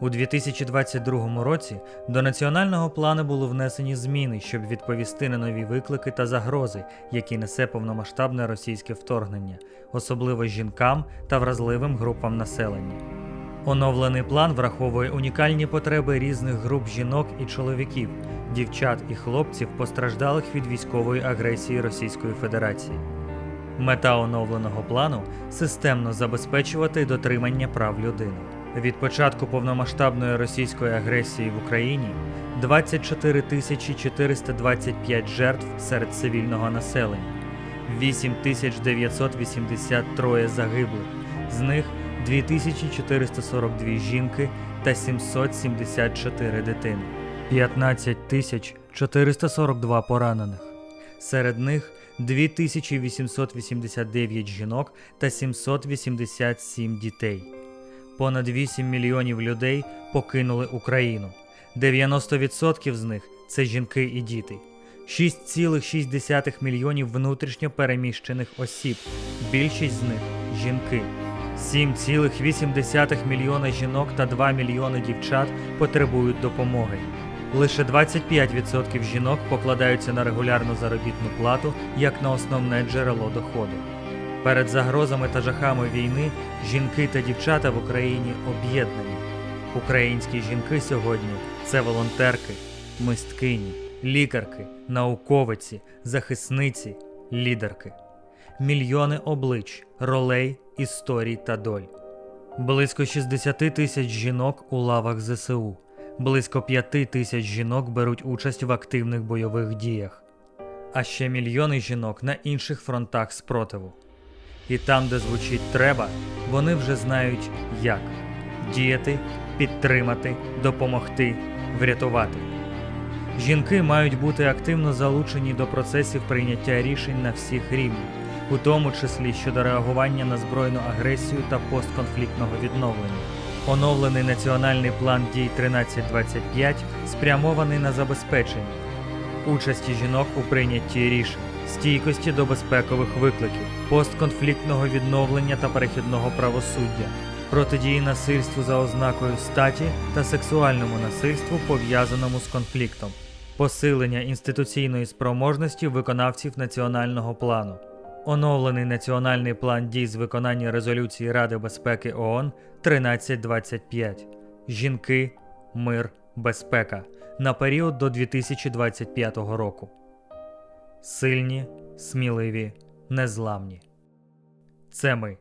У 2022 році до національного плану були внесені зміни, щоб відповісти на нові виклики та загрози, які несе повномасштабне російське вторгнення, особливо жінкам та вразливим групам населення. Оновлений план враховує унікальні потреби різних груп жінок і чоловіків, дівчат і хлопців, постраждалих від військової агресії Російської Федерації. Мета оновленого плану системно забезпечувати дотримання прав людини. Від початку повномасштабної російської агресії в Україні 24 тисячі 425 жертв серед цивільного населення, 8 тисяч 983 загиблих, з них 2442 жінки та 774 дитини, 15 тисяч 442 поранених. Серед них 2889 жінок та 787 дітей. Понад 8 мільйонів людей покинули Україну. 90% з них це жінки і діти. 6,6 мільйонів внутрішньо переміщених осіб. Більшість з них жінки. 7,8 мільйона жінок та 2 мільйони дівчат потребують допомоги. Лише 25% жінок покладаються на регулярну заробітну плату як на основне джерело доходу. Перед загрозами та жахами війни жінки та дівчата в Україні об'єднані. Українські жінки сьогодні це волонтерки, мисткині, лікарки, науковиці, захисниці, лідерки. Мільйони облич, ролей, історій та доль. Близько 60 тисяч жінок у лавах ЗСУ. Близько 5 тисяч жінок беруть участь в активних бойових діях. А ще мільйони жінок на інших фронтах спротиву. І там, де звучить треба, вони вже знають як діяти, підтримати, допомогти, врятувати. Жінки мають бути активно залучені до процесів прийняття рішень на всіх рівнях, у тому числі щодо реагування на збройну агресію та постконфліктного відновлення. Оновлений національний план дій 1325 спрямований на забезпечення участі жінок у прийнятті рішень, стійкості до безпекових викликів, постконфліктного відновлення та перехідного правосуддя, протидії насильству за ознакою статі та сексуальному насильству, пов'язаному з конфліктом, посилення інституційної спроможності виконавців національного плану. Оновлений національний план дій з виконання резолюції Ради безпеки ООН 1325. Жінки, мир, безпека на період до 2025 року. Сильні, сміливі, незламні. Це ми.